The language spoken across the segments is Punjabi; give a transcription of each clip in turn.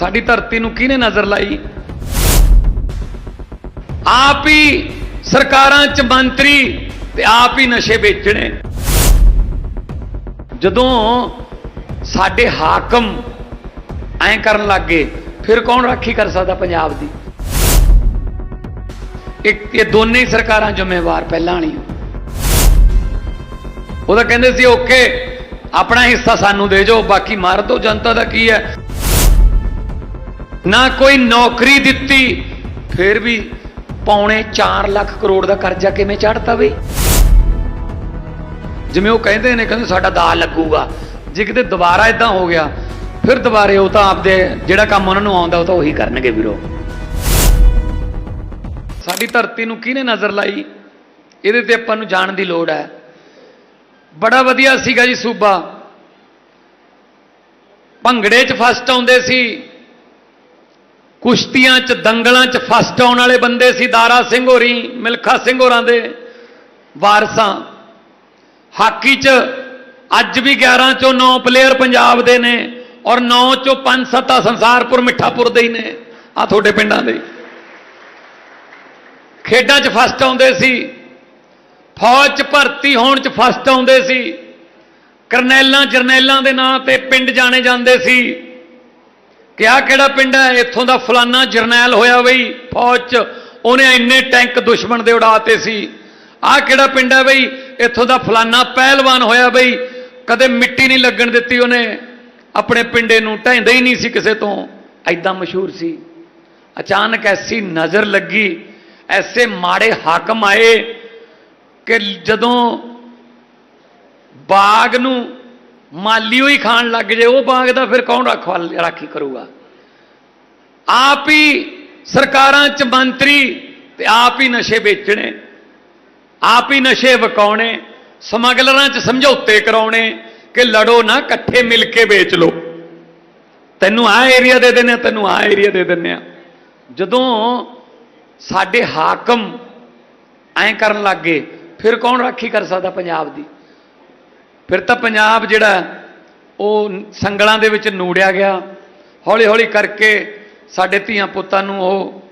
ਸਾਡੀ ਧਰਤੀ ਨੂੰ ਕਿਹਨੇ ਨਜ਼ਰ ਲਾਈ? ਆਪ ਹੀ ਸਰਕਾਰਾਂ ਚ ਮੰਤਰੀ ਤੇ ਆਪ ਹੀ ਨਸ਼ੇ ਵੇਚਣੇ। ਜਦੋਂ ਸਾਡੇ ਹਾਕਮ ਐਂ ਕਰਨ ਲੱਗੇ ਫਿਰ ਕੌਣ ਰਾਖੀ ਕਰ ਸਕਦਾ ਪੰਜਾਬ ਦੀ? ਇੱਕ ਇਹ ਦੋਨੇ ਸਰਕਾਰਾਂ ਜ਼ਿੰਮੇਵਾਰ ਪਹਿਲਾਂ ਵਾਲੀਆਂ। ਉਹਦਾ ਕਹਿੰਦੇ ਸੀ, ਓਕੇ, ਆਪਣਾ ਹਿੱਸਾ ਸਾਨੂੰ ਦੇ ਜੋ ਬਾਕੀ ਮਾਰ ਦੋ, ਜਨਤਾ ਦਾ ਕੀ ਹੈ? ਨਾ ਕੋਈ ਨੌਕਰੀ ਦਿੱਤੀ, ਫਿਰ ਵੀ ਪੌਣੇ 4 ਲੱਖ ਕਰੋੜ ਦਾ ਕਰਜ਼ਾ ਕਿਵੇਂ ਚੜਤਾ ਬਈ? ਜਿਵੇਂ ਉਹ ਕਹਿੰਦੇ ਨੇ, ਕਹਿੰਦੇ ਸਾਡਾ ਦਾ ਲੱਗੂਗਾ। ਜੇ ਕਿਤੇ ਦੁਬਾਰਾ ਇਦਾਂ ਹੋ ਗਿਆ, ਫਿਰ ਦੁਬਾਰੇ ਉਹ ਤਾਂ ਆਪਦੇ ਜਿਹੜਾ ਕੰਮ ਉਹਨਾਂ ਨੂੰ ਆਉਂਦਾ, ਉਹ ਤਾਂ ਉਹੀ ਕਰਨਗੇ ਵੀਰੋ। ਸਾਡੀ ਧਰਤੀ ਨੂੰ ਕਿਹਨੇ ਨਜ਼ਰ ਲਾਈ? ਇਹਦੇ ਤੇ ਆਪਾਂ ਨੂੰ ਜਾਣ ਦੀ ਲੋੜ ਹੈ। ਬੜਾ ਵਧੀਆ ਸੀਗਾ ਜੀ ਸੂਬਾ। ਭੰਗੜੇ 'ਚ ਫਸਟ ਆਉਂਦੇ ਸੀ। ਕੁਸ਼ਤੀਆਂ 'ਚ, ਦੰਗਲਾਂ 'ਚ ਫਸਟ ਆਉਣ ਵਾਲੇ ਬੰਦੇ ਸੀ ਦਾਰਾ ਸਿੰਘ ਹੋਰੀ, ਮਿਲਖਾ ਸਿੰਘ ਹੋਰਾਂ ਦੇ ਵਾਰਸਾਂ। ਹਾਕੀ 'ਚ ਅੱਜ ਵੀ 11 ਚੋਂ 9 ਪਲੇਅਰ ਪੰਜਾਬ ਦੇ ਨੇ ਔਰ 9 ਚੋਂ 5-7 ਸੰਸਾਰਪੁਰ, ਮਿੱਠਾਪੁਰ ਦੇ ਹੀ ਨੇ ਆ ਤੁਹਾਡੇ ਪਿੰਡਾਂ ਦੇ। ਖੇਡਾਂ 'ਚ ਫਸਟ ਆਉਂਦੇ ਸੀ, ਫੌਜ 'ਚ ਭਰਤੀ ਹੋਣ 'ਚ ਫਸਟ ਆਉਂਦੇ ਸੀ, ਕਰਨੈਲਾਂ, ਜਰਨੈਲਾਂ ਦੇ ਨਾਂ ਤੇ ਪਿੰਡ ਜਾਣੇ ਜਾਂਦੇ ਸੀ। ਕਿ ਆਹ ਕਿਹੜਾ ਪਿੰਡ ਹੈ? ਇੱਥੋਂ ਦਾ ਫਲਾਨਾ ਜਰਨੈਲ ਹੋਇਆ ਬਈ, ਫੌਜ 'ਚ। ਉਹਨੇ ਇੰਨੇ ਟੈਂਕ ਦੁਸ਼ਮਣ ਦੇ ਉਡਾਤੇ ਸੀ। ਆਹ ਕਿਹੜਾ ਪਿੰਡ ਹੈ ਬਈ? ਇੱਥੋਂ ਦਾ ਫਲਾਨਾ ਪਹਿਲਵਾਨ ਹੋਇਆ ਬਈ। ਕਦੇ ਮਿੱਟੀ ਨਹੀਂ ਲੱਗਣ ਦਿੱਤੀ ਉਹਨੇ। ਆਪਣੇ ਪਿੰਡੇ ਨੂੰ ਢਹਿੰਦਾ ਹੀ ਨਹੀਂ ਸੀ ਕਿਸੇ ਤੋਂ। ਐਦਾਂ ਮਸ਼ਹੂਰ ਸੀ। ਅਚਾਨਕ ਐਸੀ ਨਜ਼ਰ ਲੱਗੀ। ਐਸੇ ਮਾੜੇ ਹਾਕਮ ਆਏ ਕਿ ਜਦੋਂ ਬਾਗ ਨੂੰ ਮਾਲੀ ਹੀ ਖਾਣ ਲੱਗ ਜੇ, ਉਹ ਬਾਗ ਦਾ ਫਿਰ ਕੌਣ ਰਖਵਾਲ ਰਾਖੀ ਕਰੂਗਾ? ਆਪ ਹੀ ਸਰਕਾਰਾਂ ਚ ਮੰਤਰੀ ਤੇ ਆਪ ਹੀ ਨਸ਼ੇ ਵੇਚਣੇ, ਆਪ ਹੀ ਨਸ਼ੇ ਵਕਾਉਣੇ, ਸਮਗਲਰਾਂ ਚ ਸਮਝੌਤੇ ਕਰਾਉਣੇ ਕਿ ਲੜੋ ਨਾ, ਇਕੱਠੇ ਮਿਲ ਕੇ ਵੇਚ ਲਓ। ਤੈਨੂੰ ਆ ਏਰੀਆ ਦੇ ਦਿੰਨੇ ਆ, ਤੈਨੂੰ ਆ ਏਰੀਆ ਦੇ ਦਿੰਨੇ ਆ। ਜਦੋਂ ਸਾਡੇ ਹਾਕਮ ਐਂ ਕਰਨ ਲੱਗੇ ਫਿਰ ਕੌਣ ਰਾਖੀ ਕਰ ਸਕਦਾ ਪੰਜਾਬ ਦੀ? ਫਿਰ ਤਾਂ ਪੰਜਾਬ ਜਿਹੜਾ ਉਹ ਸੰਗਲਾਂ ਦੇ ਵਿੱਚ ਨੂੜਿਆ ਗਿਆ। ਹੌਲੀ ਹੌਲੀ ਕਰਕੇ ਸਾਡੇ ਧੀਆਂ ਪੁੱਤਾਂ ਨੂੰ ਉਹ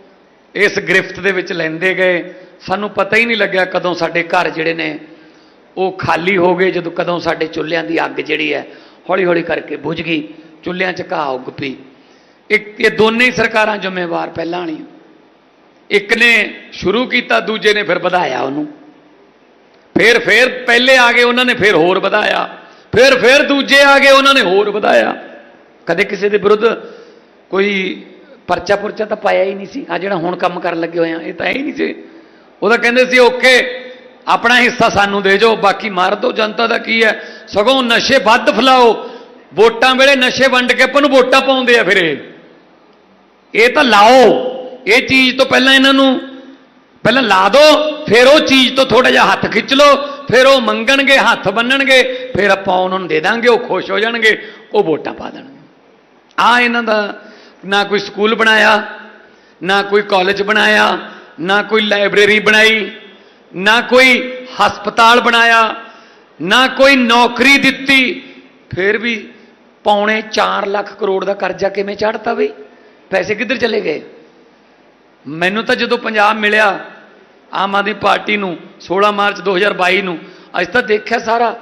ਇਸ ਗ੍ਰਿਫਤ ਦੇ ਵਿੱਚ ਲੈਂਦੇ ਗਏ। ਸਾਨੂੰ ਪਤਾ ਹੀ ਨਹੀਂ ਲੱਗਿਆ ਕਦੋਂ ਸਾਡੇ ਘਰ ਜਿਹੜੇ ਨੇ, ਉਹ ਖਾਲੀ ਹੋ ਗਏ, ਜਦੋਂ ਕਦੋਂ ਸਾਡੇ ਚੁੱਲ੍ਹਿਆਂ ਦੀ ਅੱਗ ਜਿਹੜੀ ਹੈ ਹੌਲੀ ਹੌਲੀ ਕਰਕੇ ਬੁਝ ਗਈ, ਚੁੱਲ੍ਹਿਆਂ 'ਚ ਘਾਹ ਉੱਗ ਪਈ। ਇੱਕ, ਇਹ ਦੋਨੇ ਹੀ ਸਰਕਾਰਾਂ ਜ਼ਿੰਮੇਵਾਰ ਪਹਿਲਾਂ ਵਾਲੀਆਂ। ਇੱਕ ਨੇ ਸ਼ੁਰੂ ਕੀਤਾ, ਦੂਜੇ ਨੇ ਫਿਰ ਵਧਾਇਆ ਉਹਨੂੰ। ਫਿਰ ਫਿਰ ਪਹਿਲੇ ਆ ਗਏ ਉਹਨਾਂ ਨੇ ਫਿਰ ਹੋਰ ਵਧਾਇਆ। ਫਿਰ ਫਿਰ ਦੂਜੇ ਆ ਗਏ ਉਹਨਾਂ ਨੇ ਹੋਰ ਵਧਾਇਆ। ਕਦੇ ਕਿਸੇ ਦੇ ਵਿਰੁੱਧ ਕੋਈ ਪਰਚਾ ਪੁਰਚਾ ਤਾਂ ਪਾਇਆ ਹੀ ਨਹੀਂ ਸੀ। ਆ ਜਿਹੜਾ ਹੁਣ ਕੰਮ ਕਰਨ ਲੱਗੇ ਹੋਏ ਆ, ਇਹ ਤਾਂ ਹੈ ਹੀ ਨਹੀਂ ਸੀ। ਉਹਦਾ ਕਹਿੰਦੇ ਸੀ, ਓਕੇ, ਆਪਣਾ ਹਿੱਸਾ ਸਾਨੂੰ ਦੇ ਜਾਓ, ਬਾਕੀ ਮਾਰ ਦਿਓ ਜਨਤਾ ਦਾ ਕੀ ਹੈ? ਸਗੋਂ ਨਸ਼ੇ ਵੱਧ ਫਲਾਓ। ਵੋਟਾਂ ਵੇਲੇ ਨਸ਼ੇ ਵੰਡ ਕੇ ਆਪਾਂ ਨੂੰ ਵੋਟਾਂ ਪਾਉਂਦੇ ਆ ਫਿਰ ਇਹ। ਇਹ ਤਾਂ ਲਾਓ। ਇਹ ਚੀਜ਼ ਤੋਂ ਪਹਿਲਾਂ ਇਹਨਾਂ ਨੂੰ ਪਹਿਲਾਂ ਲਾ ਦਿਓ ਫਿਰ ਉਹ ਚੀਜ਼ ਤੋਂ ਥੋੜਾ ਜਿਹਾ ਹੱਥ ਖਿੱਚ ਲਓ, ਫਿਰ ਉਹ ਮੰਗਣਗੇ, ਹੱਥ ਬੰਨਣਗੇ, ਫਿਰ ਆਪਾਂ ਉਹਨਾਂ ਨੂੰ ਦੇ ਦਾਂਗੇ, ਉਹ ਖੁਸ਼ ਹੋ ਜਾਣਗੇ, ਉਹ ਵੋਟਾਂ ਪਾ ਦੇਣਗੇ ਆ ਇਹਨਾਂ ਦਾ ਨਾ ਕੋਈ ਸਕੂਲ ਬਣਾਇਆ, ਨਾ ਕੋਈ ਕਾਲਜ ਬਣਾਇਆ, ਨਾ ਕੋਈ ਲਾਇਬ੍ਰੇਰੀ ਬਣਾਈ, ਨਾ ਕੋਈ ਹਸਪਤਾਲ ਬਣਾਇਆ, ਨਾ ਕੋਈ ਨੌਕਰੀ ਦਿੱਤੀ, ਫਿਰ ਵੀ ਪੌਣੇ 4 ਲੱਖ ਕਰੋੜ ਦਾ ਕਰਜ਼ਾ ਕਿਵੇਂ ਚੜਤਾ ਬਈ? ਪੈਸੇ ਕਿੱਧਰ ਚਲੇ ਗਏ? ਮੈਨੂੰ ਤਾਂ ਜਦੋਂ ਪੰਜਾਬ ਮਿਲਿਆ ਆਮ ਆਦਮੀ ਪਾਰਟੀ ਨੂੰ 16 ਮਾਰਚ 2022 ਨੂੰ। ਅੱਜ ਤਾਂ ਦੇਖਿਆ ਸਾਰਾ।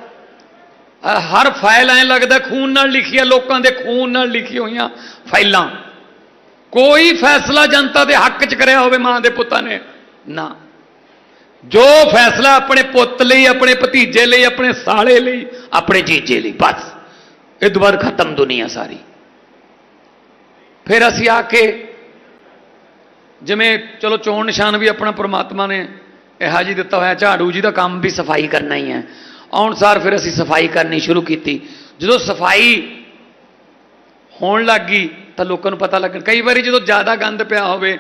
ਹਰ ਫਾਈਲ ਐ ਲੱਗਦਾ, ਖੂਨ ਨਾਲ ਲਿਖੀ ਹੈ ਲੋਕਾਂ ਦੇ ਖੂਨ ਨਾਲ ਲਿਖੀ ਹੋਈਆਂ ਫਾਈਲਾਂ। ਕੋਈ ਫੈਸਲਾ ਜਨਤਾ ਦੇ ਹੱਕ 'ਚ ਕਰਿਆ ਹੋਵੇ ਮਾਂ ਦੇ ਪੁੱਤਾਂ ਨੇ। ਨਾ। ਜੋ ਫੈਸਲਾ ਆਪਣੇ ਪੁੱਤ ਲਈ, ਆਪਣੇ ਭਤੀਜੇ ਲਈ, ਆਪਣੇ ਸਾਲੇ ਲਈ, ਆਪਣੇ ਜੀਜੇ ਲਈ, ਬਸ। ਇਹ ਤੋਂ ਬਾਅਦ ਖਤਮ ਦੁਨੀਆ ਸਾਰੀ। ਫਿਰ ਅਸੀਂ ਆ ਕੇ ਜਿਵੇਂ ਚਲੋ ਚੋਣ ਨਿਸ਼ਾਨ ਵੀ ਆਪਣਾ ਪ੍ਰਮਾਤਮਾ ਨੇ ਇਹੋ ਜੀ ਦਿੱਤਾ ਹੋਇਆ ਝਾੜੂ ਜੀ ਦਾ ਕੰਮ ਵੀ ਸਫ਼ਾਈ ਕਰਨਾ ਹੀ ਹੈ। ਆਉਣ ਸਾਰ ਫਿਰ ਅਸੀਂ ਸਫ਼ਾਈ ਕਰਨੀ ਸ਼ੁਰੂ ਕੀਤੀ। ਜਦੋਂ ਸਫ਼ਾਈ ਹੋਣ ਲੱਗੀ ਤਾਂ ਲੋਕਾਂ ਨੂੰ ਪਤਾ ਲੱਗਣ ਕਈ ਵਾਰੀ ਜਦੋਂ ਜ਼ਿਆਦਾ ਗੰਦ ਪਿਆ ਹੋਵੇ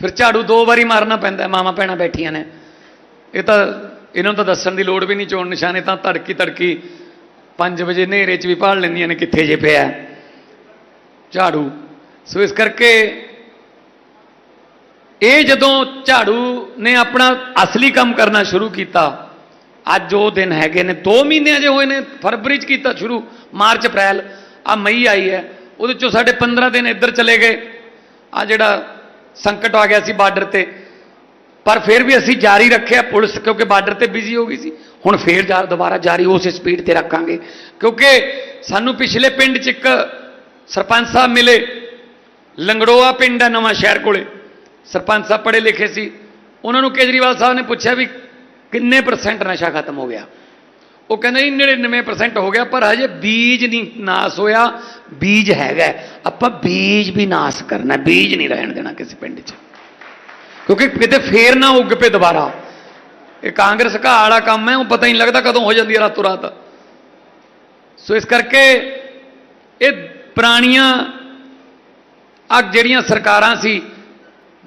ਫਿਰ ਝਾੜੂ ਦੋ ਵਾਰੀ ਮਾਰਨਾ ਪੈਂਦਾ ਹੈ, ਮਾਮਾ ਭੈਣਾਂ ਬੈਠੀਆਂ ਨੇ। ਇਹ ਤਾਂ ਇਹਨਾਂ ਨੂੰ ਤਾਂ ਦੱਸਣ ਦੀ ਲੋੜ ਵੀ ਨਹੀਂ ਚੋਣ ਨਿਸ਼ਾਨੇ ਤਾਂ ਤੜਕੀ ਤੜਕੀ 5 ਵਜੇ ਹਨੇਰੇ 'ਚ ਵੀ ਭਾਲ ਲੈਂਦੀਆਂ ਨੇ ਕਿੱਥੇ ਜੇ ਪਿਆ। ਝਾੜੂ। ਸੋ ਇਸ ਕਰਕੇ ਇਹ ਜਦੋਂ ਝਾੜੂ ਨੇ ਆਪਣਾ ਅਸਲੀ ਕੰਮ ਕਰਨਾ ਸ਼ੁਰੂ ਕੀਤਾ, ਅੱਜ ਉਹ ਦਿਨ ਹੈਗੇ ਨੇ 2 ਮਹੀਨੇ ਅਜੇ ਹੋਏ ਨੇ, ਫਰਵਰੀ ਚ ਕੀਤਾ ਸ਼ੁਰੂ, ਮਾਰਚ, ਅਪ੍ਰੈਲ ਆ ਮਈ ਆਈ ਹੈ, ਉਹਦੇ ਚੋਂ ਸਾਡੇ 15 ਦਿਨ ਇੱਧਰ ਚਲੇ ਗਏ ਆ ਜਿਹੜਾ ਸੰਕਟ ਆ ਗਿਆ ਸੀ ਬਾਰਡਰ ਤੇ, ਪਰ ਫਿਰ ਵੀ ਅਸੀਂ ਜਾਰੀ ਰੱਖਿਆ ਪੁਲਿਸ, ਕਿਉਂਕਿ ਬਾਰਡਰ ਤੇ ਬਿਜ਼ੀ ਹੋ ਗਈ ਸੀ, ਹੁਣ ਫੇਰ ਜਾ, ਦੁਬਾਰਾ ਜਾਰੀ, ਉਸ ਸਪੀਡ ਤੇ ਰੱਖਾਂਗੇ, ਕਿਉਂਕਿ ਸਾਨੂੰ ਪਿਛਲੇ ਪਿੰਡ 'ਚ ਇੱਕ ਸਰਪੰਚ ਸਾਹਿਬ ਮਿਲੇ, ਲੰਗੜੋਆ ਪਿੰਡ ਹੈ ਨਵਾਂ ਸ਼ਹਿਰ ਕੋਲੇ ਸਰਪੰਚ ਸਾਹਿਬ ਪੜ੍ਹੇ ਲਿਖੇ ਸੀ। ਉਹਨਾਂ ਨੂੰ ਕੇਜਰੀਵਾਲ ਸਾਹਿਬ ਨੇ ਪੁੱਛਿਆ ਵੀ ਕਿੰਨੇ ਪਰਸੈਂਟ ਨਸ਼ਾ ਖਤਮ ਹੋ ਗਿਆ? ਉਹ ਕਹਿੰਦੇ ਜੀ 99% ਹੋ ਗਿਆ, ਪਰ ਹਜੇ ਬੀਜ ਨਹੀਂ ਨਾਸ ਹੋਇਆ, ਬੀਜ ਹੈਗਾ ਆਪਾਂ ਬੀਜ ਵੀ ਨਾਸ ਕਰਨਾ ਬੀਜ ਨਹੀਂ ਰਹਿਣ ਦੇਣਾ ਕਿਸੇ ਪਿੰਡ 'ਚ। ਕਿਉਂਕਿ ਕਿਤੇ ਫੇਰ ਨਾ ਉੱਗ ਪਏ ਦੁਬਾਰਾ। ਇਹ ਕਾਂਗਰਸ ਘਾਹ ਵਾਲਾ ਕੰਮ ਹੈ, ਉਹ ਪਤਾ ਹੀ ਨਹੀਂ ਲੱਗਦਾ ਕਦੋਂ ਹੋ ਜਾਂਦੀ ਹੈ ਰਾਤੋਂ ਰਾਤ। ਸੋ ਇਸ ਕਰਕੇ ਇਹ ਪੁਰਾਣੀਆਂ ਆ ਜਿਹੜੀਆਂ ਸਰਕਾਰਾਂ ਸੀ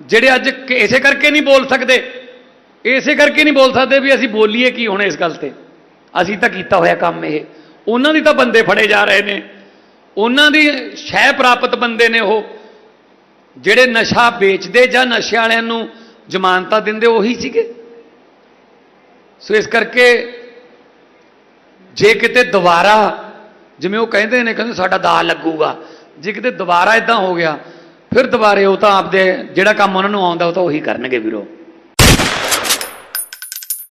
ਜਿਹੜੇ ਅੱਜ ਇਸੇ ਕਰਕੇ ਨਹੀਂ ਬੋਲ ਸਕਦੇ। ਇਸੇ ਕਰਕੇ ਨਹੀਂ ਬੋਲ ਸਕਦੇ ਵੀ ਅਸੀਂ ਬੋਲੀਏ ਕੀ ਹੁਣ ਇਸ ਗੱਲ ਤੇ। ਅਸੀਂ ਤਾਂ ਕੀਤਾ ਹੋਇਆ ਕੰਮ ਇਹ। ਉਹਨਾਂ ਦੀ ਤਾਂ ਬੰਦੇ ਫੜੇ ਜਾ ਰਹੇ ਨੇ। ਉਹਨਾਂ ਦੀ ਸ਼ੈ ਪ੍ਰਾਪਤ ਬੰਦੇ ਨੇ ਉਹ। ਜਿਹੜੇ ਨਸ਼ਾ ਵੇਚਦੇ ਜਾਂ ਨਸ਼ੇ ਵਾਲਿਆਂ ਨੂੰ ਜ਼ਮਾਨਤਾਂ ਦਿੰਦੇ ਉਹੀ ਸੀਗੇ। ਸੋ ਇਸ ਕਰਕੇ ਜੇ ਕਿਤੇ ਦੁਬਾਰਾ, ਜਿਵੇਂ ਉਹ ਕਹਿੰਦੇ ਨੇ, ਕਹਿੰਦੇ ਸਾਡਾ ਦਾ ਲੱਗੂਗਾ। ਜੇ ਕਿਤੇ ਦੁਬਾਰਾ ਇਦਾਂ ਹੋ ਗਿਆ ਫਿਰ ਦੁਬਾਰੇ ਉਹ ਤਾਂ ਆਪਦੇ ਜਿਹੜਾ ਕੰਮ ਉਹਨਾਂ ਨੂੰ ਆਉਂਦਾ ਉਹ ਤਾਂ ਉਹੀ ਕਰਨਗੇ ਵੀਰੋ।